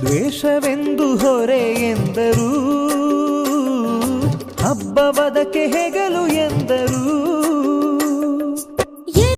ದ್ವೇಷವೆಂದು ಹೊರೆ ಎಂದರು. ಹಬ್ಬವದಕ್ಕೆ ಹೆಗಲು ಎಂದರು.